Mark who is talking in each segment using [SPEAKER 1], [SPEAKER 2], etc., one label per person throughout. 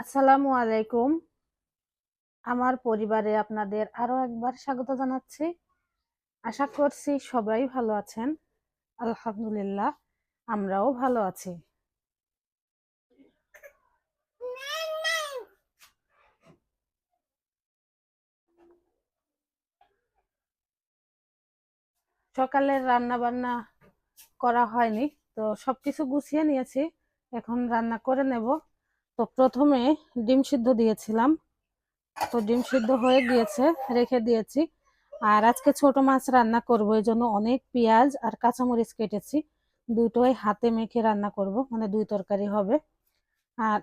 [SPEAKER 1] আসসালামু আলাইকুম। আমার পরিবারে আপনাদের আরও একবার স্বাগত জানাচ্ছি। আশা করছি সবাই ভালো আছেন। আলহামদুলিল্লাহ, আমরাও ভালো আছি। সকালের রান্না বান্না করা হয়নি, তো সবকিছু গুছিয়ে নিয়েছি। এখন রান্না করে নেব। তো প্রথমে ডিম সিদ্ধ দিয়েছিলাম। তো ডিম সিদ্ধ হয়ে গিয়েছে, রেখে দিয়েছি। আর আজকে ছোট মাছ রান্না করব, এই জন্য অনেক পেঁয়াজ আর কাঁচামরিচ কেটেছি। দুটোই হাতে মেখে রান্না করব মানে দুই তরকারি হবে। আর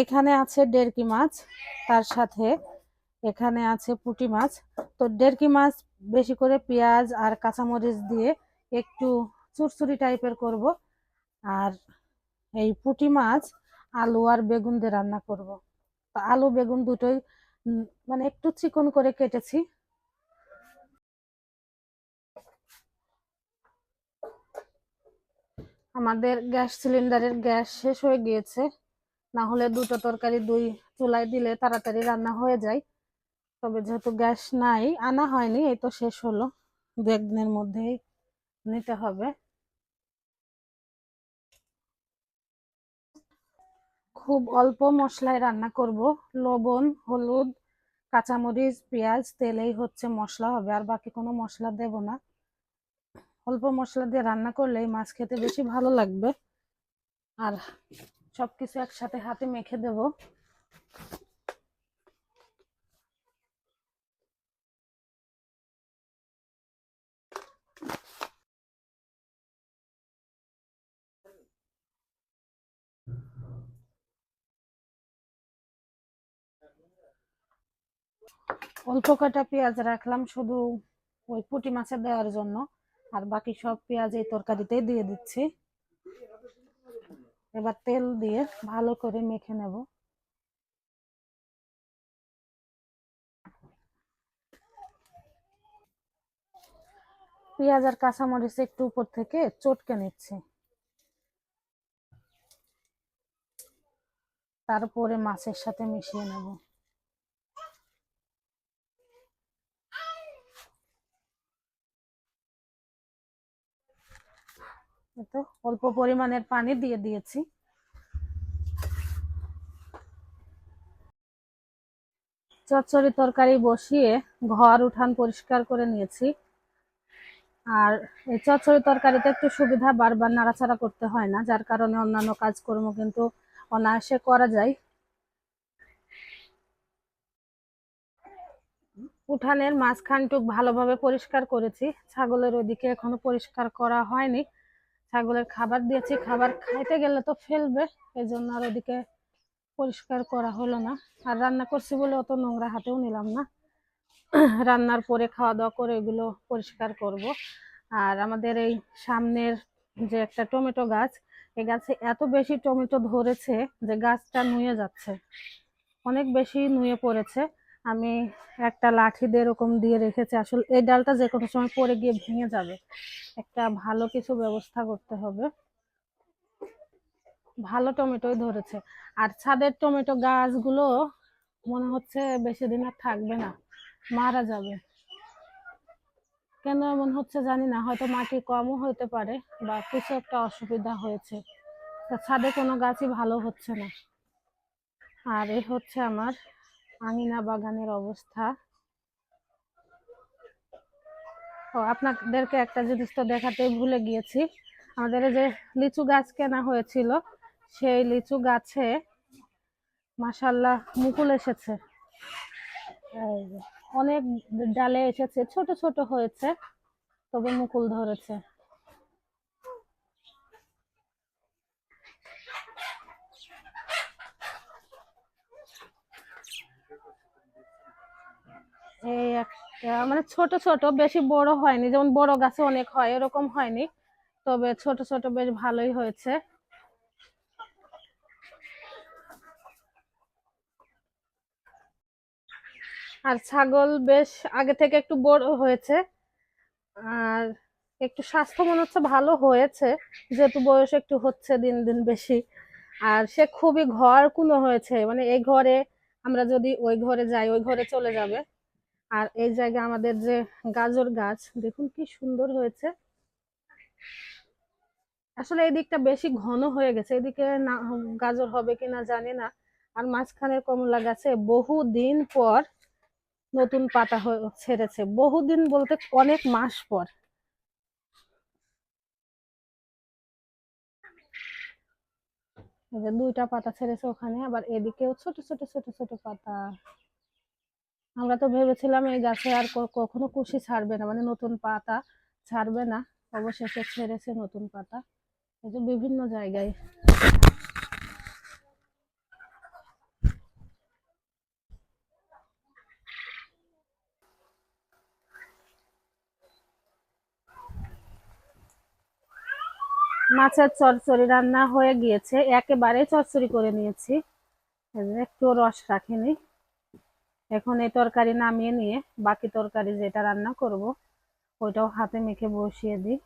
[SPEAKER 1] এখানে আছে ডেরকি মাছ, তার সাথে এখানে আছে পুঁটি মাছ। তো ডেরকি মাছ বেশি করে পেঁয়াজ আর কাঁচামরিচ দিয়ে একটু চুরচুরি টাইপের করব। আর এই পুঁটি মাছ, আলু আর বেগুন দিয়ে রান্না করব। তো আলু, বেগুন দুটোই মানে একটু চিকন করে কেটেছি। আমাদের গ্যাস সিলিন্ডারের গ্যাস শেষ হয়ে গিয়েছে। না হলে দুটো তরকারি দুই চুলায় দিলে তাড়াতাড়ি রান্না হয়ে যায়। তবে যেহেতু গ্যাস নাই, আনা হয়নি, এই তো শেষ হলো। দু একদিনের মধ্যেই নিতে হবে। খুব অল্প মশলায় রান্না করব। লবণ, হলুদ, কাঁচামরিচ, পেঁয়াজ তেলেই হচ্ছে মশলা হবে, আর বাকি কোনো মশলা দেব না। অল্প মশলা দিয়ে রান্না করলে মাছ খেতে বেশি ভালো লাগবে। আর সব কিছু একসাথে হাতে মেখে দেব। অল্প কটা পেঁয়াজ রাখলাম শুধু ওই পুঁটি মাছে দেওয়ার জন্য, আর বাকি সব পেঁয়াজ এই তরকারিতেই দিয়ে দিচ্ছি। এবার তেল দিয়ে ভালো করে মেখে নেব। পেঁয়াজ আর কাঁচামরিচ একটু উপর থেকে চটকে নিচ্ছি। তারপরে মাছের সাথে মিশিয়ে নেব। তো অল্প পরিমাণের পানি দিয়ে দিয়েছি। চচ্চড়ি তরকারি বসিয়ে ঘর উঠান পরিষ্কার করে নিয়েছি। আর এই চচ্চড়ি তরকারিতে একটু সুবিধা বারবার নাড়াচাড়া করতে হয় না, যার কারণে অন্যান্য কাজকর্ম কিন্তু অনায়াসে করা যায়। উঠানের মাঝখানটুক ভালোভাবে পরিষ্কার করেছি, ছাগলের ওদিকে এখনও পরিষ্কার করা হয়নি। ছাগলের খাবার দিয়েছি, খাবার খাইতে গেলে তো ফেলবে এই জন্য আর ওদিকে পরিষ্কার করা হলো না। আর রান্না করছি বলে অত নোংরা হাতেও নিলাম না। রান্নার পরে খাওয়া দাওয়া করে এগুলো পরিষ্কার করব। আর আমাদের এই সামনের যে একটা টমেটো গাছ এই গাছে এত বেশি টমেটো ধরেছে যে গাছটা নুয়ে যাচ্ছে। অনেক বেশি নুয়ে পড়েছে। আমি একটা লাঠি দিয়ে এরকম দিয়ে রেখেছি। আসলে এই ডালটা যে কোনো সময় পড়ে গিয়ে ভেঙে যাবে। একটা ভালো কিছু ব্যবস্থা করতে হবে। ভালো টমেটোই ধরেছে। আর ছাদের টমেটো গাছগুলো মনে হচ্ছে বেশি দিন আর থাকবে না। মারা যাবে। কেন এমন হচ্ছে জানি না। হয়তো মাটি কমও হতে পারে বা কিছু একটা অসুবিধা হয়েছে। ছাদে কোনো গাছই ভালো হচ্ছে না। আর এই হচ্ছে আমার আঙিনা বাগানের অবস্থা। ও, আপনাদেরকে একটা জিনিস তো দেখাতেই ভুলে গিয়েছি। আমাদের যে লিচু গাছ কেনা হয়েছিল, সেই লিচু গাছে মাসাল্লাহ মুকুল এসেছে। অনেক ডালে এসেছে, ছোট ছোট হয়েছে, তবে মুকুল ধরেছে। এই একটা মানে ছোট ছোট বেশি বড় হয়নি। যেমন বড় গাছে অনেক হয়, এরকম হয়নি। তবে ছোট ছোট বেশ ভালোই হয়েছে। আর ছাগল বেশ আগে থেকে একটু বড় হয়েছে। আর একটু স্বাস্থ্য মনে হচ্ছে ভালো হয়েছে, যেহেতু বয়স একটু হচ্ছে দিন দিন বেশি। আর সে খুবই ঘর কুনো হয়েছে। মানে এই ঘরে আমরা যদি ওই ঘরে যাই, ওই ঘরে চলে যাবে। আর এই জায়গায় আমাদের যে গাজর গাছ, দেখুন কি সুন্দর হয়েছে। আসলে এই দিকটা বেশি ঘন হয়ে গেছে, এদিকে না গাজর হবে কিনা জানি না। আর মাঝখানের কমলা গাছে বহুদিন পর নতুন পাতা ছেড়েছে, বহুদিন বলতে অনেক মাস পর। দুইটা পাতা ছেড়েছে ওখানে, আবার এদিকেও ছোট ছোট ছোট ছোট পাতা। আমরা তো ভেবেছিলাম এই গাছে আর কখনো কুশি ছাড়বে না মানে নতুন পাতা ছাড়বে না। অবশেষে ছেড়েছে নতুন পাতা। এই যে বিভিন্ন জায়গায়। মাছের চচ্চড়ি রান্না হয়ে গিয়েছে। একেবারে চচ্চড়ি করে নিয়েছি। একটু রস রাখিনি। এখন এই তরকারি নামিয়ে নিয়ে বাকি তরকারি যেটা রান্না করব, ওইটাও হাতে মেখে বসিয়ে দিই।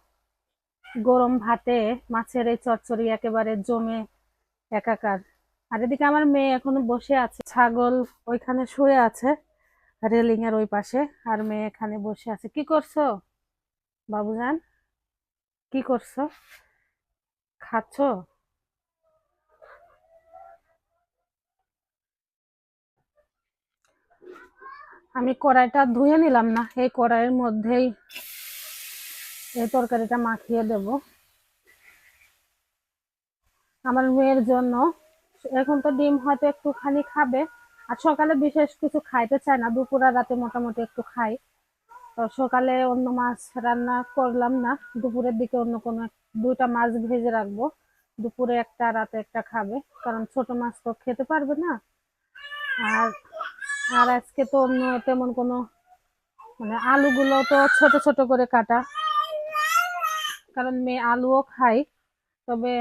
[SPEAKER 1] গরম ভাতে মাছের এই চচ্চড়ি একেবারে জমে একাকার। আর এদিকে আমার মেয়ে এখনও বসে আছে। ছাগল ওইখানে শুয়ে আছে রেলিং এর ওই পাশে, আর মেয়ে এখানে বসে আছে। কি করছ বাবুজান? কি করছ? খাচ্ছো? আমি কড়াইটা ধুয়ে নিলাম না, এই কড়াইয়ের মধ্যেই এই তরকারিটা মাখিয়ে দেব। আমার মেয়ের জন্য, এখন তো ডিম হয়তো একটুখানি খাবে, আর সকালে বিশেষ কিছু খাইতে চায় না, দুপুর আর রাতে মোটামুটি একটু খাই। তো সকালে অন্য মাছ রান্না করলাম না, দুপুরের দিকে অন্য কোনো দুইটা মাছ ভেজে রাখব, দুপুরে একটা, রাতে একটা খাবে, কারণ ছোট মাছ তো খেতে পারবে না। আর আর আজকে তো অন্য তেমন কোনো মানে আলুগুলো তো ছোট ছোট করে কাটা। কারণ মেয়ে আলুও খাই তবে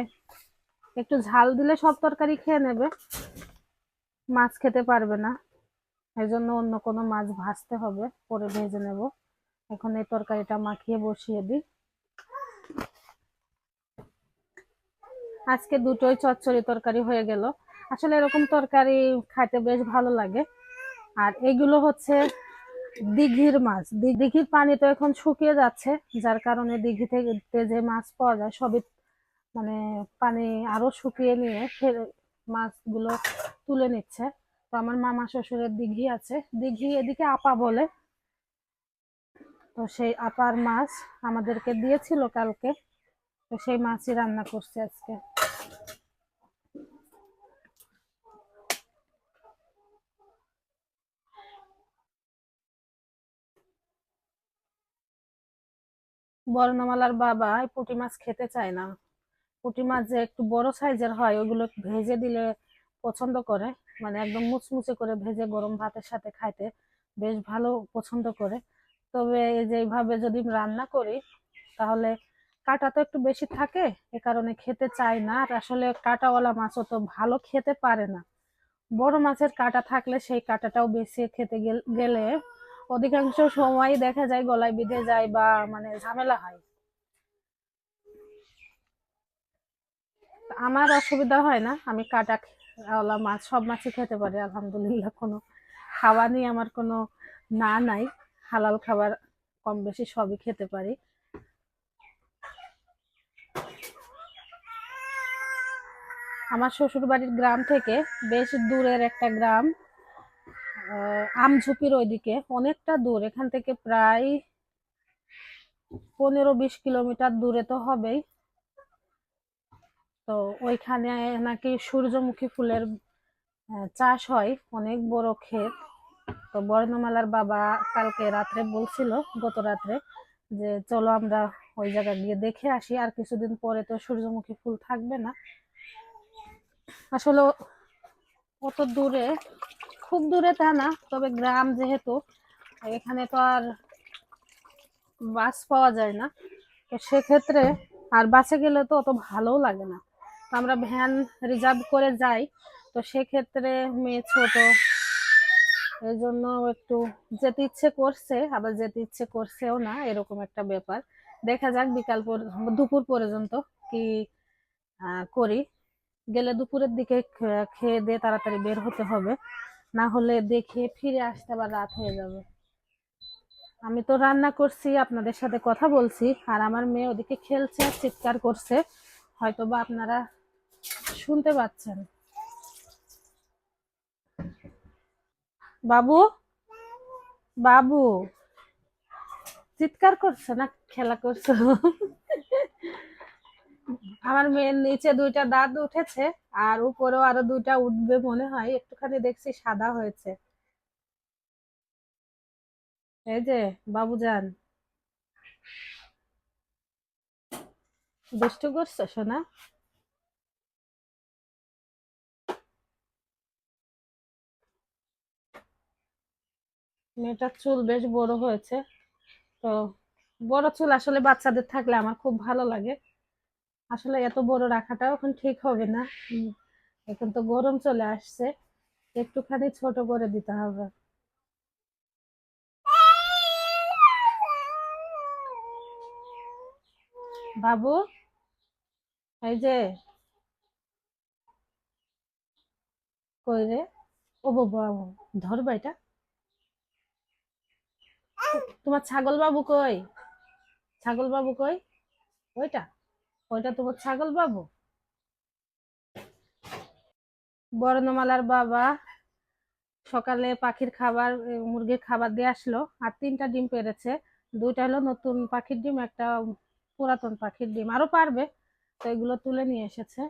[SPEAKER 1] একটু ঝাল দিলে সব তরকারি খেয়ে নেবে। মাছ খেতে পারবে না এই জন্য অন্য কোনো মাছ ভাজতে হবে, পরে ভেজে নেব। এখন এই তরকারিটা মাখিয়ে বসিয়ে দিই। আজকে দুটোই চচ্চড়ি তরকারি হয়ে গেল। আসলে এরকম তরকারি খাইতে বেশ ভালো লাগে। আর এগুলো হচ্ছে দিঘির মাছ। দিঘির পানি তো এখন শুকিয়ে যাচ্ছে, যার কারণে দিঘি থেকে যে মাছ পাওয়া যায়, সবই মানে পানি আরও শুকিয়ে নিয়ে ফের মাছগুলো তুলে নিচ্ছে। তো আমার মামা শ্বশুরের দিঘি আছে। দিঘি এদিকে আপা বলে। তো সেই আপার মাছ আমাদেরকে দিয়েছিল কালকে। তো সেই মাছই রান্না করছে আজকে। বর্ণমালার বাবা পুঁটি মাছ খেতে চায় না। পুঁটি মাছ যে একটু বড় সাইজের হয়, ওগুলো ভেজে দিলে পছন্দ করে। মানে একদম মুচমুচে করে ভেজে গরম ভাতের সাথে খাইতে বেশ ভালো পছন্দ করে। তবে এই যে এইভাবে যদি রান্না করি, তাহলে কাঁটা তো একটু বেশি থাকে, এ কারণে খেতে চায় না। আর আসলে কাঁটাওয়ালা মাছও তো ভালো খেতে পারে না। বড় মাছের কাঁটা থাকলে সেই কাঁটাটাও বেশি খেতে গেলে অধিকাংশ সময় দেখা যায় গলায় বিঁধে যায় বা মানে ঝামেলা হয়। আমার অসুবিধা হয় না, আমি কাটা ওলা মাছ, সব মাছই খেতে পারি, আলহামদুলিল্লাহ। কোনো খাওয়া নিয়ে আমার কোনো না নাই, হালাল খাবার কম বেশি সবই খেতে পারি। আমার শ্বশুর বাড়ির গ্রাম থেকে বেশ দূরের একটা গ্রাম আমঝুপির ওইদিকে। অনেকটা দূর, এখান থেকে প্রায় পনেরো বিশ কিলোমিটার দূরে তো হবেই। তো ওইখানে নাকি সূর্যমুখী ফুলের চাষ হয়, অনেক বড় ক্ষেত। তো বর্ণমালার বাবা কালকে রাত্রে বলছিল, গত রাত্রে, যে চলো আমরা ওই জায়গা গিয়ে দেখে আসি, আর কিছুদিন পরে তো সূর্যমুখী ফুল থাকবে না। আসলে অত দূরে? খুব দূরে তা না, তবে গ্রাম যেহেতু, এখানে তো আর বাস পাওয়া যায় না। তো সেক্ষেত্রে আর বাসে গেলে তো অত ভালোও লাগে না। তো আমরা ভ্যান রিজার্ভ করে যাই, তো সেক্ষেত্রে মেয়ে ছোট, এই জন্য একটু যেতে ইচ্ছে করছে, আবার যেতে ইচ্ছে করছেও না, এরকম একটা ব্যাপার। দেখা যাক বিকাল পর, দুপুর পর্যন্ত কি করি। গেলে দুপুরের দিকে খেয়ে দিয়ে তাড়াতাড়ি বের হতে হবে। না হলে দেখে ফিরে আসতে আবার রাত হয়ে যাবে। আমি তো রান্না করছি, আপনাদের সাথে কথা বলছি, আর আমার মেয়ে ওদিকে খেলছে আর চিৎকার করছে। হয়তো বা আপনারা শুনতে পাচ্ছেন। বাবু? বাবু? চিৎকার করছে না? খেলা করছ। আমার মেয়ের নিচে দুইটা দাঁত উঠেছে আর উপরেও আরও দুইটা উঠবে মনে হয়। একটুখানি দেখছি সাদা হয়েছে। এই যে, বাবুজান। দুষ্টু করছ, সোনা? মেয়েটার চুল বেশ বড় হয়েছে। তো বড় চুল আসলে বাচ্চাদের থাকলে আমার খুব ভালো লাগে। আসলে এত বড় রাখাটাও এখন ঠিক হবে না। এখন তো গরম চলে আসছে। একটুখানি ছোট করে দিতে হবে। বাবু, এই যে। কই রে? ও বাবা ধরবা এটা। তোমার ছাগল বাবু কই? ছাগল বাবু কই? ওইটা। ওইটা তোমার ছাগল বাবু। বর্ণমালার বাবা সকালে পাখির খাবার মুরগির খাবার দিয়ে আসলো আর তিনটা ডিম পেরেছে। দুইটা হলো নতুন পাখির ডিম, একটা পুরাতন পাখির ডিম। আরও পারবে, তো এগুলো তুলে নিয়ে এসেছে।